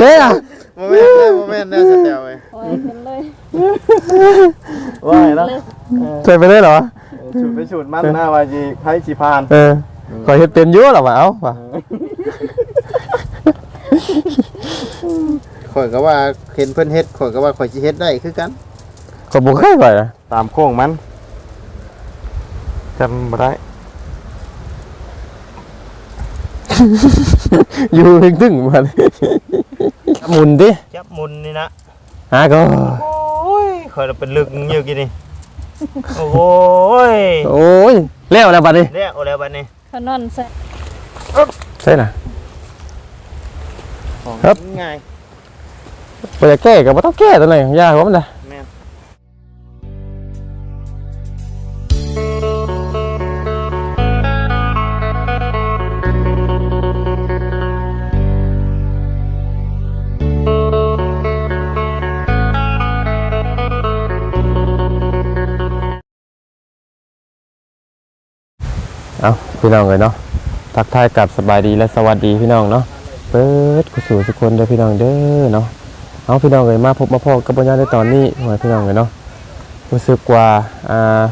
เฮ้ยอะโมเมนต์เลยโมเมนต์เลยสเตลเลยโอ้ยขึ้นเลยว่าไงนะใส่ไปได้เหรอฉุดไปฉุดมันหน้าวาจีไพ่ชีพานเออขอยเฮ็ดเป็นอยุ่หรอวะเอ้าว่ะข่อยก็ว่าเห็นเพิ่นเฮ็ดข่อยก็ว่าข่อยสิเฮ็ดได้คือกันขอยบ่เคยก่อยนะตามโค้งมันจำบ่ได้ อยู่ตึงๆมันหมุนดิจับมุนนี่นะหาก็โอ้ยข่อยเป็นลึกอยู่กี่นี่โอ้ยโอ้ยแล้วแล้วบัดนี้เนี่ยโอ้แล้วบัดนี้เขานอนใส่ใช่น่ะของครับง่ายบ่จะแก้ก็บ่ต้องแก้ตัวไหนยากกว่ามันน่ะ พี่น้องเลยเนาะทักทายกับสบายดีและสวัสดีพี่น้องเนาะเปิดกุศลสุกคนเด้อพี่น้องเด้อเนาะเอาพี่น้องเลยมาพบมาพอกับปัญญาในตอนนี้หน่อยพี่น้องเลยเนาะรู้สึกว่าอ่า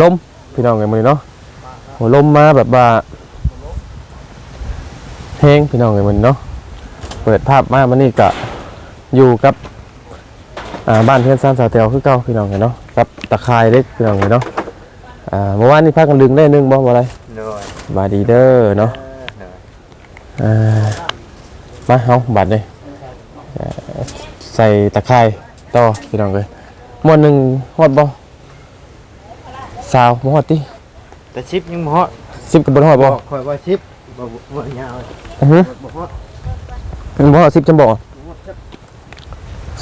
ลมพี่น้องเลยมือนี้เนาะโหลมมาแบบว่าแห้งพี่น้องเลยมือนี้เนาะเปิดภาพมามันนี่ก็อยู่กับอ่าบ้านเพื่อนซานสาเตียวคือเก่าพี่น้องเลยเนาะกับตะไคร้เล็กพี่น้องเลยเนาะ อ่าเมื่อวานนี่พักกันดึงได้นึงบ่บ่อะไรโดยบาดีเด้อเนาะโดยอ่ามาเฮาบัดนี่เอ่อใส่ตะไคร้ต่อพี่น้องเลยหม้อหนึงฮอดบ่สาวบ่ฮอดติแต่ชิปยังบ่ฮอด10ก็บ่ฮอดบ่ข่อยว่าชิปบ่บ่บ่ยาวอือฮึบ่ฮอดมันบ่ฮอด10จังบ่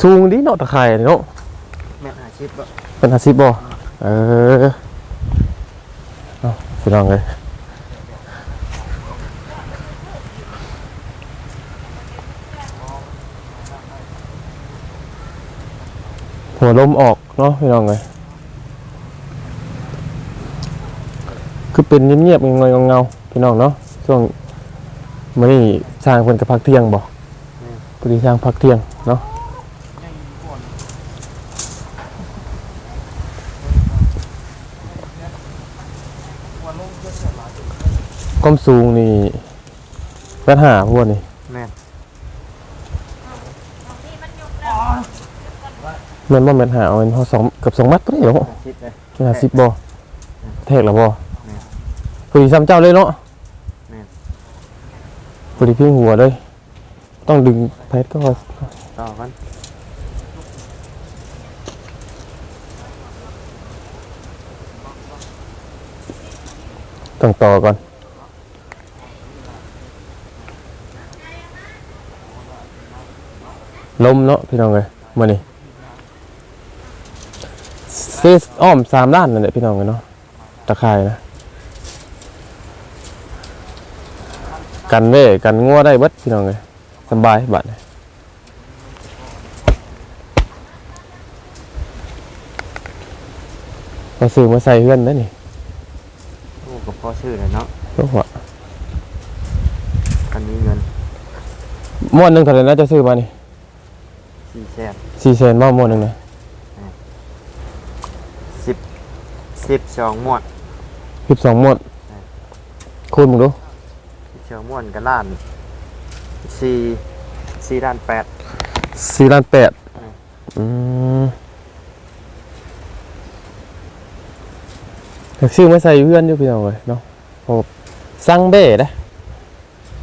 สูงดิเนาะตะไคร้เนาะแม่นหาชิปบ่เป็น50บ่เออเอา พี่น้องเลยหัวลมออกเนาะพี่น้องเลยคือเป็นเงียบๆเงยเงาๆพี่น้องเนาะช่วงมื้อนี้สร้างเพิ่นก็พักเที่ยงบ่พอดีสร้างพักเที่ยงเนาะ ความสูงนี่แปดห้าพวกนี่แม่น แมันบ่แม่นหาเอาเป็นเฮาสองเกือบสองมัดปานนี้เนาะหาชิปเลยห้าสิบบ่แทกแล้วบ่แม่นพอดีซ้ำเจ้าเลยเนาะแม่นพอดีพิงหัวเลย ต้องดึงแพทก็ต่อกันต้องต่อก่อน ลมเนาะพี่น้องเลยมานี่เซสอ้อมสามด้านนั่นแหละพี่น้องเลยเนาะตะไคร่นะกันเว้กันงัวได้เบิดพี่น้องเลยสบายบัดนี้มาซื้อมาใส่เพื่อนได้นี่โอ้ก็พอชื่อเลยเนาะลูกหัวคันนี้เงินม้วนหนึ่งเท่าไหร่นะจะซื้อมานี่ 4แสนสี่แสนมาม้วนหนึ่งนะ10 12หมวดสิบสองม้วนคูณมึงดู12หมวดก็ล้าน4 4ล้าน8สี่ล้านแปดอืมอืมอยากซื้อมาใส่เพื่อนอยู่พี่น้องเลยเนาะโอ้สั่งเบ้นะ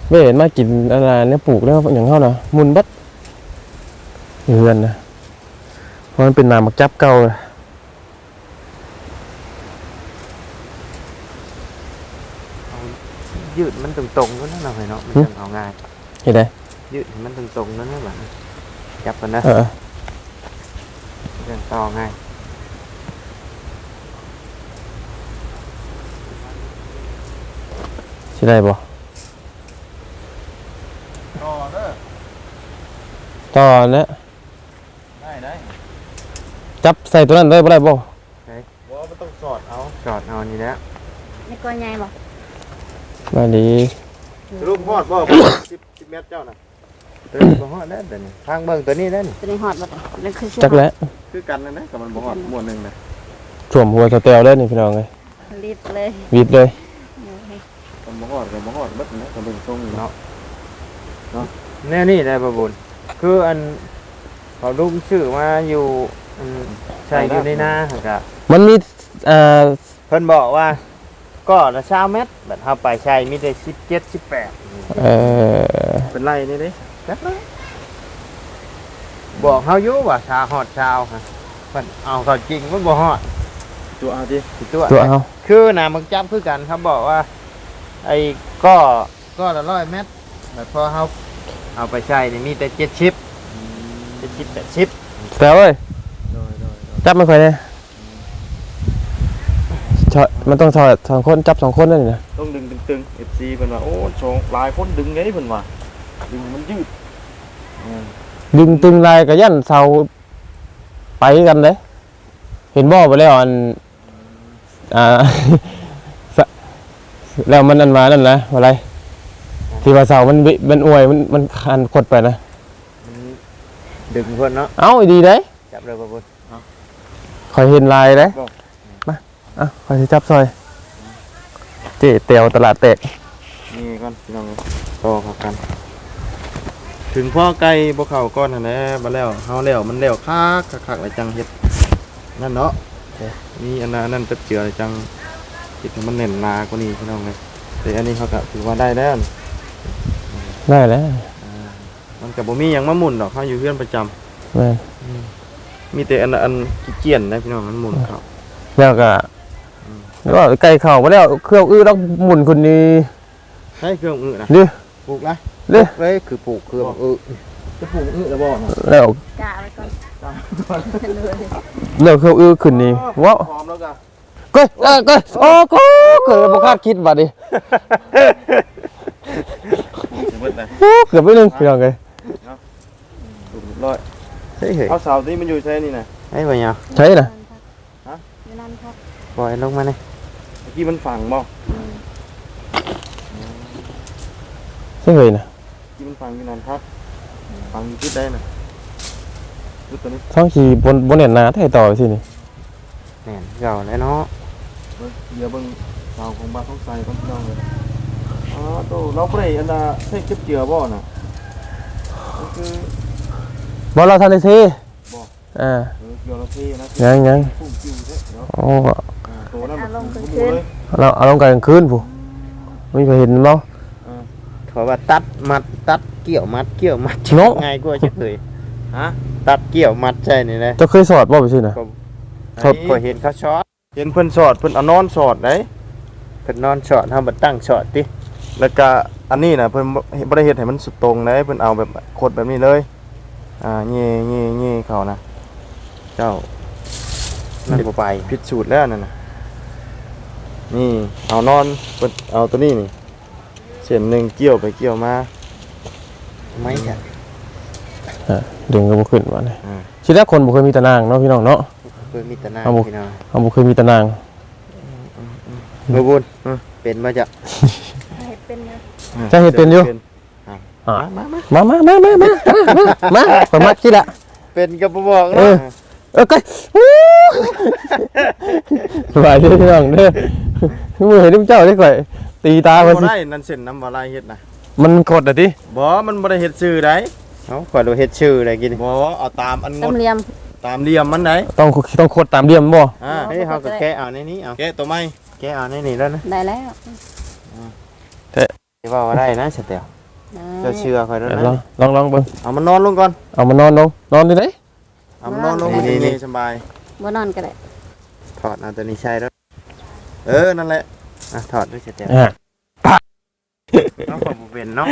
เบ้เห็นมากินอะไรเนี่ยปลูกแล้วอย่างเขานะมุนบัดอยู่ เพื่อนนะเพราะมันเป็นนามักจับเก่าเลยยืดมันตรงๆก็นั่นน่ะเนาะมันจังเอาง่ายเห็นไหมยืดให้มันตรงๆนั่นน่ะบัดนี้จับกันนะเออเรื่องต่อง่ายใช่ได้บ่ต่อเด้อต่อเนี่ยได้ได้ จับใส่ตัวนั้นได้บ่ได้บ่บ่มันต้องสอดเอาสอดเอานี่แหละในกอใหญ่บ่มาดีรูปฮอดบ่10 10เมตรเจ้าน่ะเออบ่ฮอดแล้วเดี๋ยวนี้ทางเบิ่งตัวนี้แล้วนี่ตัวนี้ฮอดบ่นั่นคือจักแล้วคือกันนั่นนะกับมันบ่ฮอดหมวดหนึงนะถ่วมหัวสเตลเลยนี่พี่น้องเลยลิดเลยวิดเลยกับบ่ฮอดกับบ่ฮอดเบิดนะกับเบิ่งทรงนี่เนาะเนาะแน่นี่ได้บ่บุญคืออันเขาลุงชื่อมาอยู่ อันใช่อยู่ในนาหั่นก็มันมีอ่าเพิ่นบอกว่า ก็ละ20เมตรบัดเฮาไปใช้มีแต่17 18เอ่อเป็นไรนี่เด้จักเลยบอกเฮาอยู่ว่าชาฮอดชาวฮะเพิ่นเอาเขาจริงมันบ่ฮอดตัวเอาดิตัวตัวเอาคือนะมึงจับคือกันเขาบอกว่า ไอ้ก็ก็ละร้อยเมตรแต่พอเขาเอาไปใช้นี่มีแต่เจ็ดชิปเจ็ดชิปแปดชิปสเตลเลย จับมันค่อยเนี่ยชอมันต้องชอสองคนจับสองคนนั่นนี่นะต้องดึงตึงๆ FC เพิ่นว่าโอ้โชงหลายคนดึงไงเพิ่นว่าดึงมันยืดอืมดึงตึงลายกับยันเสาไปกันเลยเห็นบ่ไปแล้วอันอ่า สะแล้วมันอันมานั่นนะอะไรที่ว่าเสามันบิมันอวยมันมันคันกดไปนะมันดึงเพิ่นเนาะเอ้าดีได้ จับเลยบ่บุญ คอยเห็นลายได้บ่มาอะคอยสิจับซอย เจ๊เตียวตลาดแตกนี่ก่อนพี่น้องต่อเข้ากัน ถึงพ่อไก่บ่เข้าก้อนหั่นแหละบ่แล้วเฮาแล้วมันแล้วคักคักๆแล้วจังเฮ็ดนั่นเนาะมีอันนั้นอันนั้นจะเจือแล้วจังเฮ็ดให้มันแน่นหนากว่านี้พี่น้องเอ้ยแต่อันนี้เขาก็ถือว่าได้แล้วได้แล้วมันก็บ่มีหยังมาหมุนดอกเฮาอยู่เฮือนประจำแม่นมี แต่อันอันขี้เกียจนะพี่น้องมันหมุนเข้าแล้วก็แล้วก็ไก่เข่ามาแล้วเครื่องอื้อแล้วหมุนคนนี้ให้เครื่องอื้อนะดิปลูกละดิเลยคือปลูกเครื่องอื้อจะปลูกอื้อแล้วบ่เนาะแล้วกะไว้ก่อนเลยแล้วเครื่องอื้อขึ้นนี่ว้าวพร้อมแล้วก็ก้อยเอ้ยก้อยโอ้ก็เกิดบ่คาดคิดบัดนี้จะเบิดเลยโอ้เกือบไปนึงพี่น้องเอ้ยปลูก เรียบร้อยใช่เหรอเอาเสาที่มันอยู่ใช่นี่นะไอ้บ่เนี่ยใช่น่ะอยู่นั่นครับปล่อยลงมาเลยเมื่อกี้มันฝังบ่อืมใช่เลยน่ะเมื่อกี้มันฝังอยู่นั่นครับฝังอยู่ที่ได้น่ะดูตัวนี้ท้องขี่บนบนเน็ตนาไทยต่อไปสินี่แม่นเก่าแล้วเนาะเบิ่งเดี๋ยวเบิ่งเสาของบ้านท้องใส่ก่อนพี่น้องเลยอ๋อโตเราบ่ได้อันน่ะเทเก็บเจือบ่น่ะก็คือ บ่เราทันได้สิบ่อ่าเออเกี่ยวเราเทนะยังยังพุ่งจิ้วเด้เนาะโอ้อ่าตัวนั้นมันคือหมูเลย เราเอาลงกลางคืนผู้ไม่เคยเห็นบ่เพราะว่าตัดมัดตัดเกี่ยวมัดเกี่ยวมัดเนาะง่ายกว่าจะเคยฮะ ตัดเกี่ยวมัดใช่นี่นะเจะเคยสอดบ่ไปสิน่ะทดก็เห็นเขาช็อตเห็นเพิ่นสอดเพิ่นเอานอนสอดได้เพิ่นนอนช็อตเฮาบ่ตั้งช็อตติแล้วก็อันนี้น่ะเพิ่นบ่บ่ได้เฮ็ดให้มันสุดตรงได้เพิ่นเอาแบบโคตรแบบนี้เลย อ่าเงี้เงี้เงี้เขานะเจ้ามันบ่ไปผิดสูตรแล้วนั่นน่ะนี่เอานอนเพิ่นเอาตัวนี้นี่เส้นหนึงเกี่ยวไปเกี่ยวมาไม่ค่ะดึงก็บ่ขึ้นว่านี่อ่าสิแรกคนบ่เคยมีตะนางเนาะพี่น้องเนาะเพิ่นมีแตะนาเอาบ่พี่น้องเอาบ่เคยมีตะนางบ่บุญเป็นมาจากเฮ็ดเป็นนะจะเฮ็ดเป็นอยู่ อ่ามามามามามามามามาข่อยมักคิดละเป็นก็บ่บอกเอเนาะอเออไก่วู้สบายเด้อพี่น้องเด้อมือเห็นเจ้าได้ข่อย ตีตาบ่เพิ่นสิได้นั่นเส้นน้ำบ่ลายเฮ็ดน่ะมันกดอะติบ่มันบ่ได้เฮ็ดชื่อได้เอ้าขอยดูเฮ็ดชื่ออะไรกินบ่เอาตามอันงต้ดมเหลี่ยมตามเหลี่ยมมันได้ต้องต้องกดตามเดียมบ่อ่าเฮ้ยเฮาก็แค่เอาในนี้เอาแกะตัวไม้แค่เอาในนี้แล้วนะได้แล้ว สิว่าว่าได้นะสเตียว เจ้าเชื่อข่อยแล้วลอนะงลองลองเบิ่งเอามันนอนลงก่อน เอามานอนลงนอนที่ไหนเอามันนอนลงนี่นี่นี่ นี่สบาย บ่นอนก็ได้ถอดเอาตัวนี้ใช้แล้ว เออ นั่นแหละ อะ ถอดด้วยสเตียวอ่าน้องขอบ่เป็นเนาะ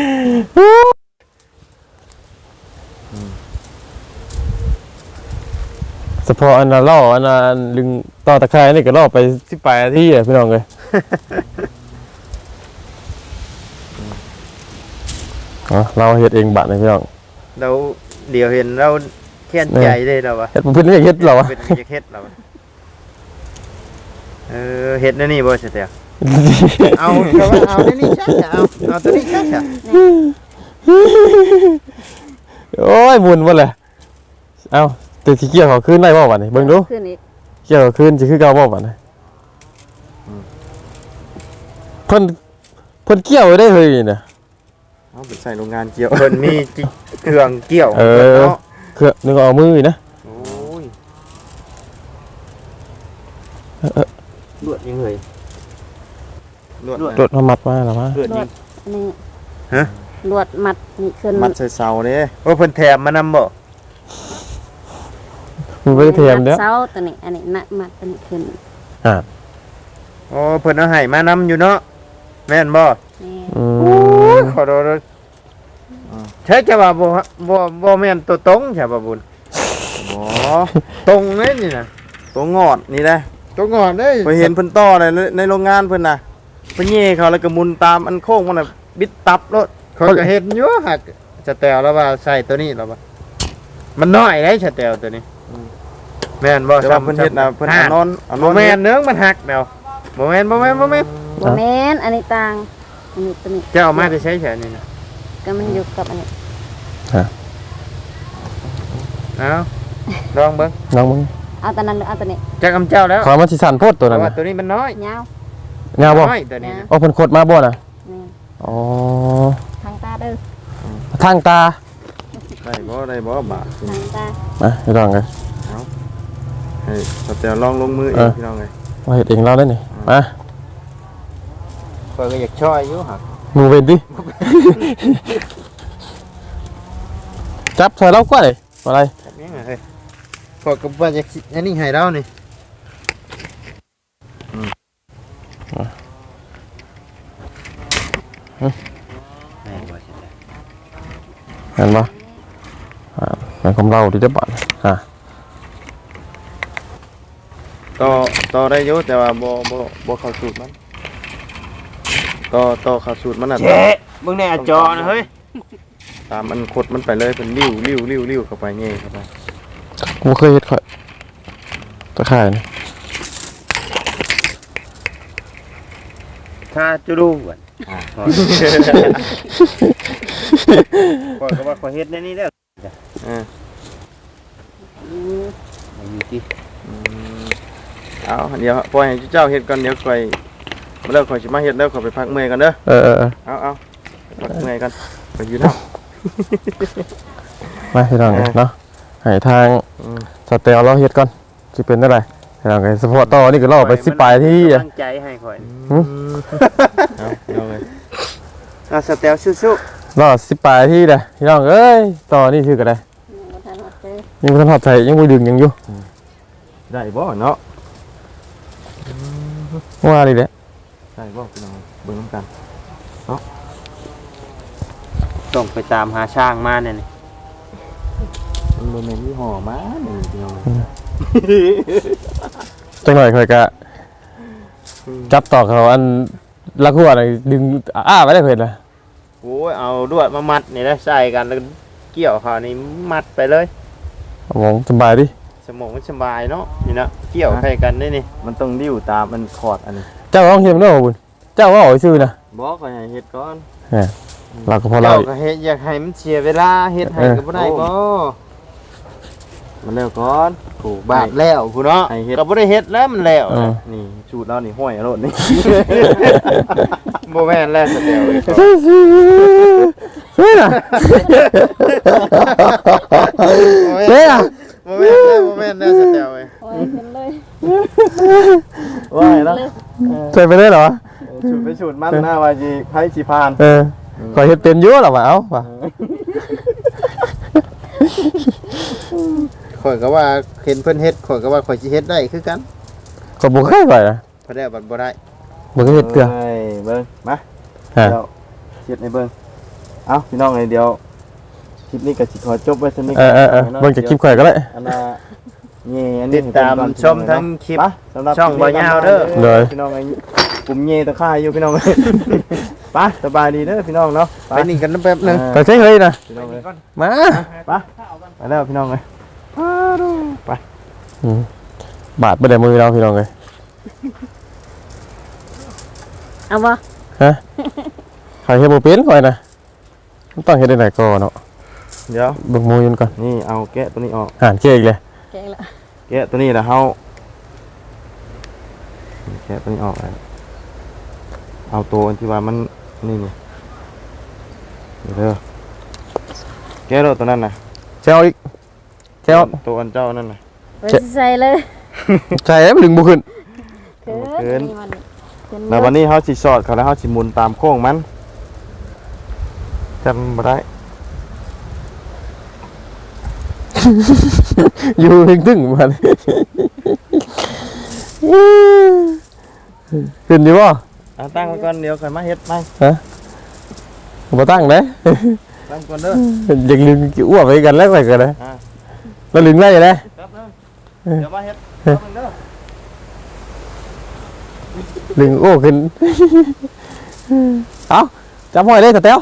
เฉพาะอันน่ะล่ออันน่ะลึงต่อตะไคร้นี่ก็ล่อไป18นาทีอะพี่น้องเอ้ย อ๋อเราเฮ็ดเองบัดนี่พี่น้อง เราเดี๋ยวเห็นเราแค้นใจได้เราวะเฮ็ดบ่เพิ่นเฮ็ดเราอะเป็นอยากเฮ็ดเราอะเออเฮ็ดนั่นนี่บ่สเตียวเอาเดี๋ยวว่าเอาได้นี่ใช่จ้ะเอาเอาตัวนี้ใช่จ้ะโอ้ยหมุนหมดเลยเอ้าแต่สิเกี่ยวเขาขึ้นได้บ่บัดนี้เบิ่งดูขึ้นอีกเกี่ยวเขาขึ้นสิคือเก่าบ่บัดนี้เพิ่นเพิ่นเกี่ยวไว้ได้เฮ้ยน่ะ เอาไปใส่โรงงานเกี่ยวเพิ่นมีจิเครื่องเกี่ยวเออเนาะคือนึกเอามืออีกนะโอ้ยลวดยังเฮ้ยลวดรถมามัดมาแล้วมาลวดลวยิดงอันนี้ฮะ ลวดมัดนี่ขึ้นมัดใส่เสาเด้โอ้เพิ่นแถมมานำบ่มันบ่ได้เทียมเด้อเสาตัวนี้ อันนี้นะมัดตัวนี้ขึ้นโอ้เพิ่นเอาให้มานำอยู่เนาะแม่นบ่นี่อืโอ้มยข อโทษด้วยใช่จะว่าบ่ฮะบ่บ่แม่นตัวตรงใช่ป่ะบุญบ่ตรงเลยนี่นะตัวงอดนี่ได้ตัวงอนเด้ยไปเห็นเพิ่นต่อเลยในโรงงานเพิ่นน่ะเพิ่นเย่เขาแล้วก็หมุนตามอันโค้งมันน่ะบิดตับรถเขาก็เห็นอยู่หักสแตลแล้วว่าใส่ตัวนี้แล้วว่ามันน้อยได้สแตลตัวนี้แม่นบ่แต่ว่าเพิ่นเฮ็ดน่ะเพิ่นเอานอนเอานบ่อนแม่นเนื้อมันหักแนวบ่แม่นบ่แม่นบ่แม่นบ่แม่นอันนี้ต่าง อันนี้ตัวนี้เจ้าเอามาจะใช้แค่นี้นะก็มันอยู่กับอันนี้เอาลองเบิ่งน้องมึงเอาตัวนั้นหรือเอาตัวนี้จักอำเจ้าแล้วขอมันสิสั่นโพดตัวแต่นั้นว่าน่ะตัวนี้มันน้อยยาวยาวบ่น้อยตัวนี้นะโอ้เพิ่นขดมาบ่น่ะนี่อ๋อทางตาเด้อทางตาได้บ่ได้บ่บาดทางตาอะพี่น้องเอ้ย ให้สเตลลองลงมือเอเองอพี่น้องเอ้ยมาเฮ็ดเองเราได้นี่มา ข้อยก็อยากช่วยอยู่หักหนูเว้นดิ จับใส่เรากว่าเลยอะไรแบบนี้ไงเฮ้ยข้อยก็ว่าจะคิดอันนี้ให้เรานี่เห็นปะอ่าเป็นของเราที่จะบัดอะต่อต่อได้อยู่แต่ว่าบ่บ่บ่เข้าสูตรมัน ต่อต่อเข้าสูตรมันน่ะเจ๊มึงในจอนะเฮ้ยตามมันขดมันไปเลยเป็นริ้วริ้วริ้วริ้วเข้าไปเงี้ยเข้าไปกูเคยเห็ดข่อยตะข่ายนี่ถ้าจะดูก่อนข้อยก็ว่าข้อยเฮ็ดในนี้แล้วอ่าอืมอยู่ที่อืมเอาเดี๋ยวปล่อยให้เจ้าเฮ็ดก่อนเดี๋ยวค่อย มาแล้วค่อยสิมาเฮ็ดแล้วขอยไปพักเมื่อยกันเด้อเออเออเออเอาเอาไปพักเมื่อยกันไปอยู่เนาะ มาพี่น้องเนาะให้ทางอืม สเตลเราเฮ็ดก่อนสิเป็นได้ไรพี่น้องไงสปอร์ตต่อนี่ก็รอไปสิปลายที่อะตั้งใจให้ข่อยหืม เอาเอาเลยเอาสเตลสู้รอสิปลายที่เด้อพี่น้องเอ้ยต่อนี่คือก็ได้ยังบ่ทันหมดเลยยังบ่ทันหอดใส่ยังบ่ดึงยังอยู่ได้บ่เนาะว่านี่แหละ ได้บ่พี่น้องเบิ่งนํกันๆต้องไปตามหาช่างมาเนี่ยนี่มันบ่แม่นยี่ห้อมานี่พี่น้องจังหน่อยข่อยก็จับต่อเขาอันลักหัวน่ะดึงอ้าไว้ได้เพิ่นน่ะโอ้ยเอาด้วยมามัดนี่แล้วใส่กันแล้วเกี่ยวเขานี่มัดไปเลยเอามองสบายดิสมองมันสบายเนาะนี่นะเกี่ยวใส่กันได้นี่ มันต้องริ้วตามมันคอร์ดอันนี้ เจ้าลองเฮ็ดมันเด้อบ่บุญเจ้าว่าเอาซื่อนะบ่ค่อยให้เฮ็ดก่อนเราก็พอเราเจ้าก็เฮ็ดอยากให้มันเสียเวลาเฮ็ดให้เออก็บ่ได้บ่มันแล้วก่อนถูกบาทแล้วคุณเนาะให้เฮ็ดก็บ่ได้เฮ็ดแล้วมันแล้วอืมนี่สูตรเรานี่ห้อยเอาโลดนี่บ่แม่นแล้วสเตลซื่อซื่อซื่อน่ะเฮ้ยอะบ่แม่นแล้วบ่แม่นแล้วสเตลเว้ยโอ้ยขึ้นเลย ว่าไงล่ะใส่ไปได้เหรอสูตรไปสูตรมันหน้าว่าสิไผสิผ่านเออขอยเฮ็ดเป็นอยู่หรอวะเอ้าว่ะข่อยก็ว่าเห็นเพิ่นเฮ็ดข่อยก็ว่าข่อยสิเฮ็ดได้คือกันก็บ่เคยไปนะเพราะได้บัดบ่ได้บ่เคยเฮ็ดเกลือเอ้ยเบิ่งมาฮะ เดี๋ยวเฮ็ดให้เบิ่งเอ้าพี่น้องเอ้ยเดี๋ยวคลิปนี้ก็สิขอจบไว้ซั่นนี้เออเออเออเบิ่งจากคลิปข่อยก็ได้ อันน่ะ นี่อันนี้ติดตามชมทั้งคลิปไปสำหรับช่องบ่ยาวเด้อ เลยพี่น้องไอ้กลุ่มเยตะค่ายอยู่พี่น้องเอ้ยไปสบายดีเด้อพี่น้องเนาะไปนี่กันแป๊บนึงไปใช้เฮ้ยนะพี่น้องเอ้ยมาไปแล้วพี่น้องเอ้ยไปอืมบาดบ่ได้มือเราพี่น้องเอ้ยเอาบ่ใครเฮ็ดบ่เป็นก่อยนะมันต้องเฮ็ดได้ไหนก่อนเนาะเดี๋ยวเบิ่งหมูอยืนก่อนนี่เอาแกะตัวนี้ออก หานเค้กเลยแกงละ แกะตัวนี้แล้วเฮาแกะตัวนี้ออกแล้วเอาตัวที่ว่ามันนี่นี่เดี๋ยวเด้อแกะรถตัวนั้นน่ะแซวอีกแซวตัวอันเจ้านั่นน่ะไว้ใส่เลยใช่แล้วมันดึงบ่ขึ้นเกิเกินนนี่มันเกินแล้ววันนี้เฮาสิสอดเขาแล้วเฮาสิหมุนตามโค้งมันจำบ่ได้ อยู่ถึงถึงมันขึ้นดีบ่อะตั้งไว้ก่อนเดี๋ยวค่อยมาเฮ็ดใหม่บ่ตั้งเด้ตั้งก่อนเด้ออยากลึงอ้วกไปกันแล้วไปกันนะอ่าแล้วลึงได้ยังไงแป๊บนึงเดี๋ยวมาเฮ็ดแป๊บนึงเด้อลึงโอ้ขึ้นเอาจับห้อยเลยสเตล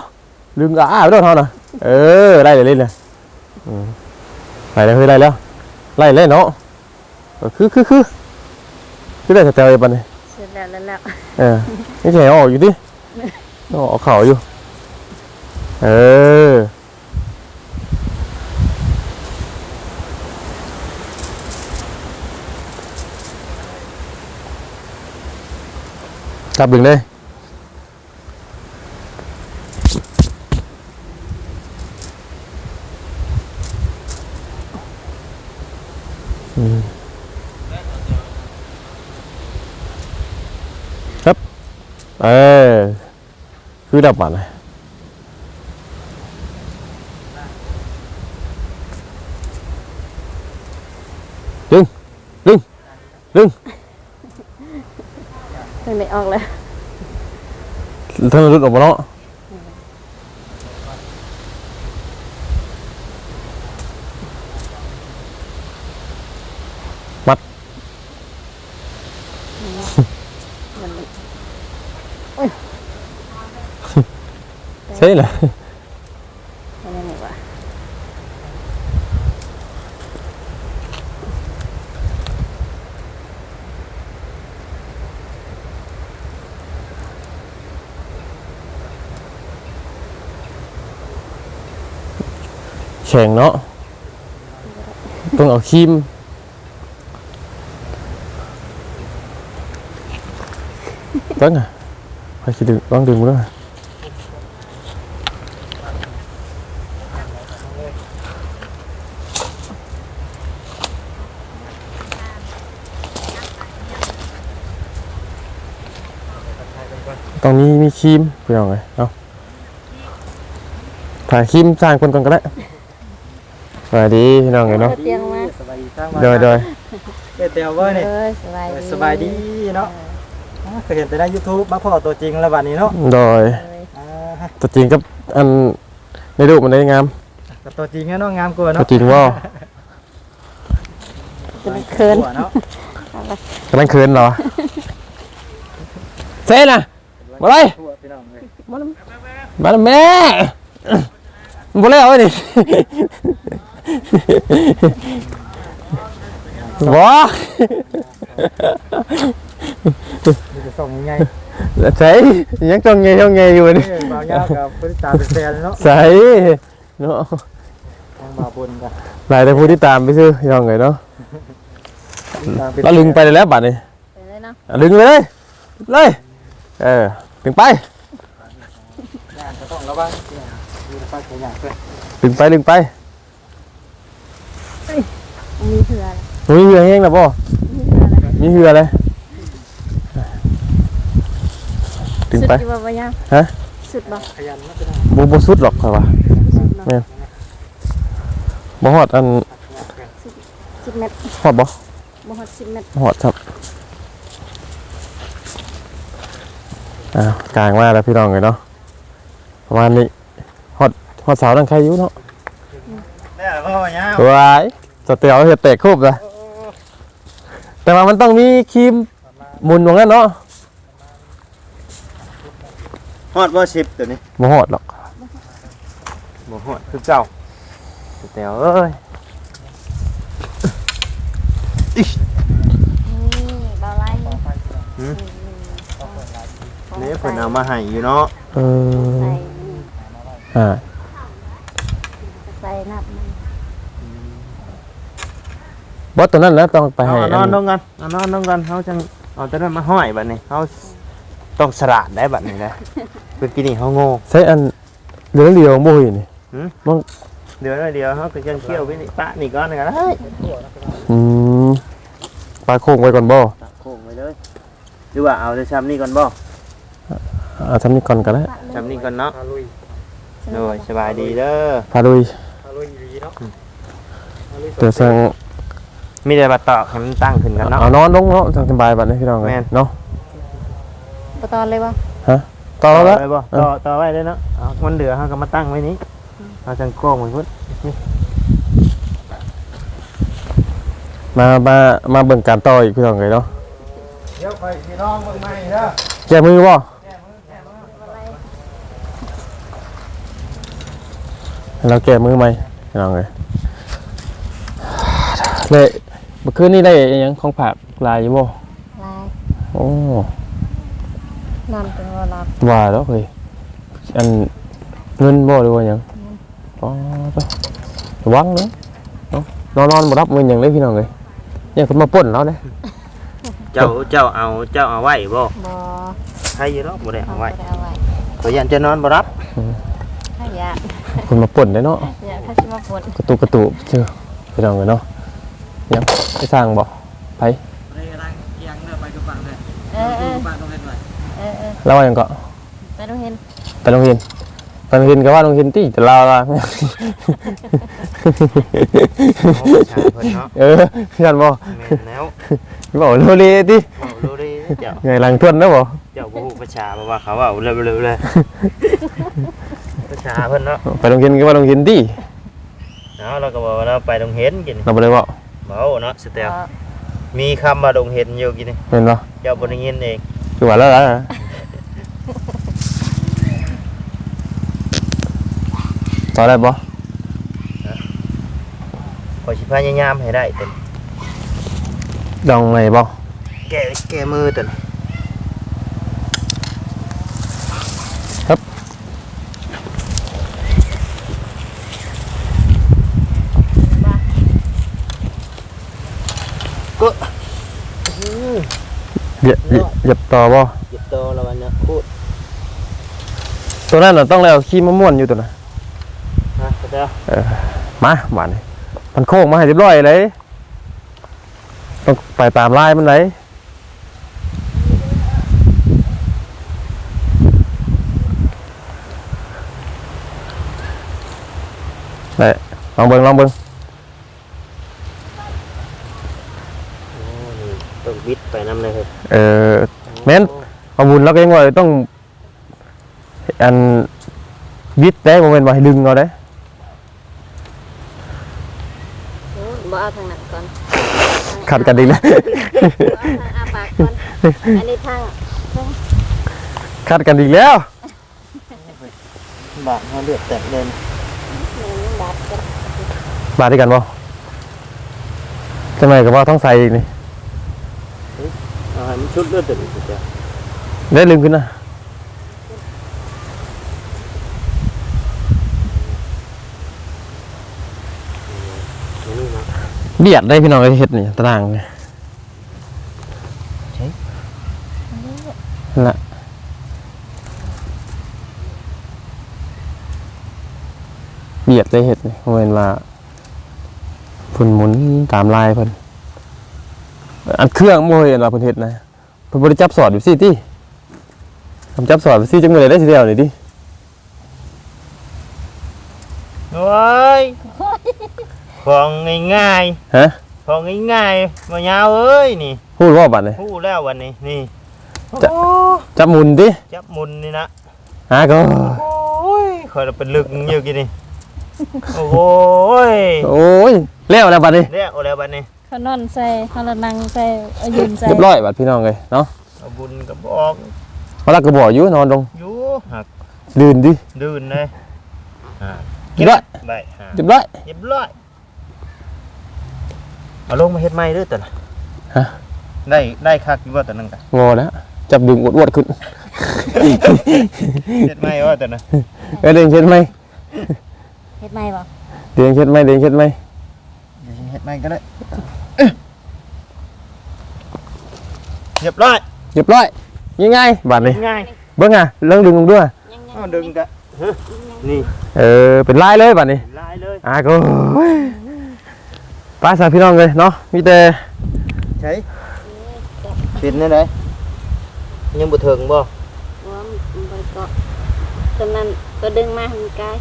ลึงอ้าไปโดนเท่าน่ะเออได้เลยเล่นเลยอืม ไปแล้วเฮ้ยได้แล้วไล่เล่นเนาะเออคือคือคือคือได้สเตลอีกปันนี่เสร็จแล้วแล้วแล้วเออนี่แค่ออกอยู่ดิเอาออกเข่าอยู่ เออจับดึงเลยอืมครับ เออ คือดับมันเลยดึงดึงดึงเพิ่งได้ออกแล้วท่านรุดออกมาเนาะมัด มัน ใช่เลย เป็นยังไงวะ แข็งเนาะต้องเอาครีมตั้งอะไปคิดดึงต้องดึงมาด้วยตรงนี้มี ครีมไปเอาไงเอาถ่ายครีมสร้างคนก่อนก็ได้สวัสดีพี่น้องไงเนาะเตียงมาสบายดีทั้งโดยโดยเอ้ยเตียวเว้ยนี่เอ้ยสบายดีสบายดีเนาะอ่าเคยเห็นแต่ใน YouTube มาพ่อตัวจริงแล้วบัดนี้เนาะโดยเอ้ยอ่าตัวจริงกับอันในรูปมันได้งามแต่ตัวจริงอะเนาะงามกว่าตัวเนาะจริงว่าเป็นเคินกว่าเนาะกำลังเคินเหรอเซ่น่ะมาเลย ทั่วพี่น้องเลยมาแล้วแม่มาแล้วเว้ยนี่ว้ามีแต่ส่งง่ายใส่ยังจ้องไงจ้องไงอยู่ๆนี่เอ้ยบ่าวยาวกับผู้ที่ตามเป็นแฟนเลยเนาะใส่เนาะทางบ่าวบุญกันหลายแต่ผู้ที่ตามไปซื้อย่องไงเนาะตามเป็นแล้วลึงไปเลยแล้วบัดนี้ไปเลยเนาะอะลึงไปเลยเลยเออลึงไปย่างก็ต้อง ระวังเนี่ยมีแต่ฟังตัวอย่างเพื่อนลึงไปลึงไปมีเถื่ออะไรมีเหือแห้งนะพ่อมีเถื่ออะไรมีเหือเลยลึงสุดไปอยู่บ่บ่ยังฮะสุดบ่ขยันนะพี่น้องบ่บ่สุดหรอกค่อยว่าสุดเนาะบ่ฮอดอันสิบเมตรฮอดบ่บ่ฮอดสิบเมตรฮอดครับอ้าวกลางมาแล้วพี่น้องเลยเนาะ ประมาณนี้ฮอดฮอดเสาดังใครอยู่เนาะเนี่ยพ่อเนี่ยวายสเตียวเฮ็ดแตกคูบเลยแต่ว่ามันต้องมีครีมหมุนตรงนั้นเนาะฮอดบ่สิบตัวนี้บ่ฮอดหรอกบ่ฮอดคือเจ้าแต่เอ้ยนี่เบาไล่หืมของด้เพิ่นเอามาให้อยู่เนาะเออใส่ อ่าใส่น้ำมันบ่ตัวนั้นแล้วต้องไปให้เอานอนลงกันเอานอนลงกันเฮาจังเอาตัวนั้นมาห้อยบัดนี้เฮาต้องสลัดได้บัดนี้นะเมื่อกี้นี่เฮาโง่ ใช้อันเหลือเหลียวบ่เห็นนี่เดี๋ยวหน่อยเดียวเฮาก็จังเคี่ยวไว้นี่ปะนี่ก่อนนะได้อืมปลาโค้งไว้ก่อนบ่ตักโค้งไว้เลยหรือว่าเอาแต่ซ้ำนี่ก่อนบ่เอาทำนี่ก่อนก็ได้ปะเลยซ้ำนี่ก่อนเนาะ โดยสบายดีเด้อพาลุยเดี๋ยวสั่งมีแต่บัดตอกให้มันตั้งขึ้นกันเนาะ เอานอนลงเนาะสั่งสบายบัดนี้พี่น้องเอ้ยแม่น เนาะปะตอนเลยบ่ต่อแล้วไว้บ่ต่อต่อไว้เลยเนาะเอามันเหลือเฮาก็มาตั้งไว้นี้เอาจังโค้งไว้พุ่นมา มา มาเบิ่งการต่ออีกพี่น้องเอ้ยเนาะเดี๋ยวไปพี่น้องเบิ่งใหม่เด้อแก้มือบ่ แล้วแก้มือไหมพี่น้องเอ้ยเลยเมื่อคืนนี้ได้อิหยังของผักลายอยู่บ่ลายโอ้นอนเป็นว่ารับว่าแล้วเฮ้ยอันเงินบ่หรือว่าหยังอ๋อไประวังเนาะเนาะนอนนอนบ่รับเงินหยังเลยพี่น้องเอ้ยเนี่ยคนมาปล้นเราเด้เจ้าเจ้าเอาเจ้าเอาไว้บ่บ่ใครอยู่เนาะบ่ได้เอาเอาไว้ไว้เอาไว้ขอยันจะนอนบ่รับ ให้ยาคนมาปล้นได้เนาะอย่าถ้าสิมาฝนกระตุกกระตุกเชื่อพี่น้องเอ้ยเนาะยังไปสร้างบ่ไปเออเออเออเออแล้วว่าหยังก็ไปโรงเรียนไปโรงเรียนไปโรงเรียนก็ว่าโรงเรียนติแต่เราล่ะโอ้ชาเพิ่นเนาะเออยันบ่แม่นแล้วบอกโรงเรียนติเว้าดูดิเจ้าไงหลังทวนนะบ่เจ้าบ่ฮู้ประชาบ่ว่าเขาเว้าเร็วๆเลย ประชาเพิ่นเนาะไปโรงเรียนก็ว่าโรงเรียนติเนาะเราก็บอกว่าเราไปดงเห็นกินเราบ่ได้เว้าเว้าเนาะสเตลมีคำว่าดงเห็นอยู่กินนี่แม่นบ่เจ้าบ่ได้ยินเองคือว่าแล้วล่ะต่อได้บ่ขอสิพยายามให้ได้เต็มดองไงบ่แก้แก้มือเต็ม เหยียบเหยียบเหยียบต่อบ่หยิบโตแล้ววันเนี้ยพูดตัวนั้นน่ะต้องแล้วขี้มะม่วนอยู่ตัวน่ะนะสเตลมาบาดนี้มันโค้งมาให้เรียบร้อยเลยต้องไปตามลายมันเลยได้ลองเบิ่งลองเบิ่งต้องบิดไป นำเลยครับเออแม่นเอาบุญแล้วก็ยังว่าต้องอันวิดได้โมเมนต์ว่าให้ดึงเอาได้บ่เอาทางนั้นก่อนขัดกันดีนะเอาทางอาปากก่อนอันนี้ทางขัดกันอีกแล้วบาดเฮาเลือดแตกเดินหนึ่งบาทกันมาด้วยกันบ่ทำไมกับว่าต้องใส่อีกนี่เอาให้มันชุดเลือดเต็มสเตลได้ลืมขึ้นนะนี่นะเบียดได้พี่น้องไอ้เฮ็ดนี่ตารางนี่นั่นละเบียดได้เฮ็ดนี่โมเมนต์ว่าพุ่นหมุนตามลายเพิ่น อันเครื่องโมเห็นว่าเพิ่นเฮ็ดนะเพิ่นบ่ได้จับสอดอยู่สิติทำจับสอดไปสิจังมื้อใดได้สิเดียวนี่ติโอ้ยของง่ายฮะๆของง่ายๆบ่ยาวเอ้ยนี่พูดว่าบัดนี่ฮู้แล้ววันนี้นี่จะโอ้จับหมุนติจับมุนนี่นะหาก็โอ้ยคอยเราเป็นลึกอยู่กินนี่โอ้โหยโอ้ยแล้วแล้วบัดนี้ เรียกเอาแล้วบัดนี้ เขานอนใส่เขาละนั่งใส่เอายืนใส่เรียบร้อยบัดพี่น้องเลยเนาะเอาบุญกับบอกพอลักก็บอกอยู่นอนลงอยู่หักดื่นดิดื่นเลยอ่าเรียบร้อยไปหาเรียบร้อยเรียบร้อยเอาลงมาเฮ็ดไม้เด้อตัวน่ะฮะได้ได้คักอยู่ว่าตัวนึงกันงอแล้วจับดึงอวดๆขึ้นเฮ็ดไหมว่าแต่นะเออเดินเช็ดไหมเฮ็ดไหมบ่เดินเช็ดไหมเดินเช็ดไหม เฮ็ดใหม่ก็ได้เรียบร้อยเรียบร้อยยังไงบาดนี้ง่ายเบิ่งอะเรื่องดึงลงด้วยยังยังเอาดึงกะนี่เออเป็นลายเลยบาดนี้ลายเลยอะก็ป้าสาวพี่น้องเลยเนาะมีแต่ใช้ปิดนี่ได้ยังบ่ถึงบ่บ่มันบ่เกาะตอนนั้นก็ดึงมาให้มันกลาย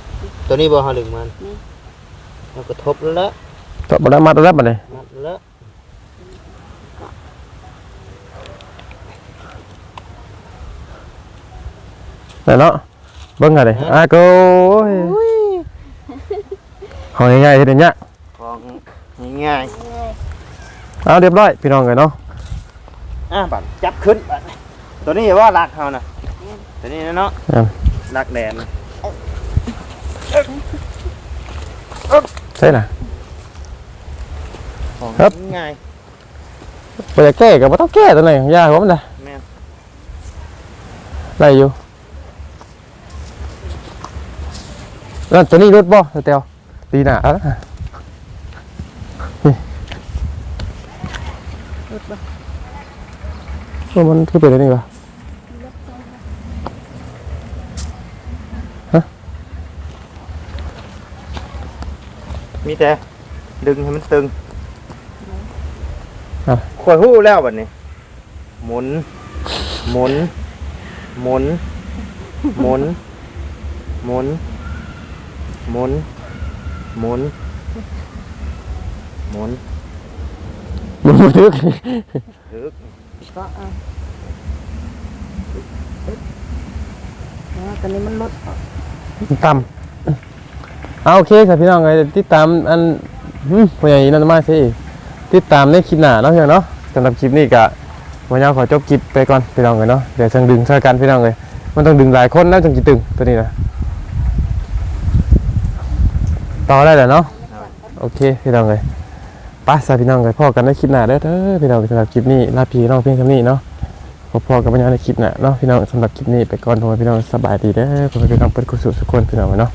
ตัวนี้บ่เฮาดึงมันนี่เราก็ทบแล้ว Tọt bà đã mắt lắm bà này. Này nó Vâng hả này. À cô Còn ngày ngày thế này nhá. Còn ngày ngày À đẹp rồi พี่น้องไงเนาะอ่ะบัดจับขึ้นบัดตัวนี้ว่าลากเฮาน่ะตัวนี้เนาะลากแดนใช่น่ะ ของครับ ง่ายบ่อยากแก้ก็บ่ต้องแก้ตัวไหนยากกว่ามันน่ะแม่นได้อยู่แล้วตัวนี้รถบ่เตียวตีหน้าเอาละนี่รุดบ่เออมันคือเป็นอะไรนี่วะมีแต่ดึงให้มันตึง อ่ข่อยฮู้แล้วบัดนี้หมุน หมุน หมุน หมุน หมุน หมุน หมุน หมุนหมุนบ่ถึกถึกก็เอาอ๋อตอนนี้มันลดออกต่ำเอาโอเคครับพี่น้องเอ้ยติดตามอันหึผู้ใหญ่นันมาสิ ติดตามในคลิปหน้าเนาะพี่น้องเนาะสำหรับคลิปนี้กะวันนี้ขอจบคลิปไปก่อนพี่น้องเลยเนาะเดี๋ยวจังดึงช่วยกันพี่น้องเลยมันต้องดึงหลายคนนะจังจะตึงตัวนี้นะต่อได้แหละเนาะโอเคพี่น้องเลยไป้าสาพี่น้องเลยพ่อกันในคลิปหน้าเด้อเด้อพี่น้องสำหรับคลิปนี้ลาพี่น้องเพียงเท่านี้เนาะพอพอกันวันนี้ในคลิปหน้าเนาะพี่น้องสำหรับคลิปนี้ไปก่อนโทรพี่น้องสบายดีเด้อขอให้พี่น้องเป็นกุศลสุขคนพี่น้องเนาะ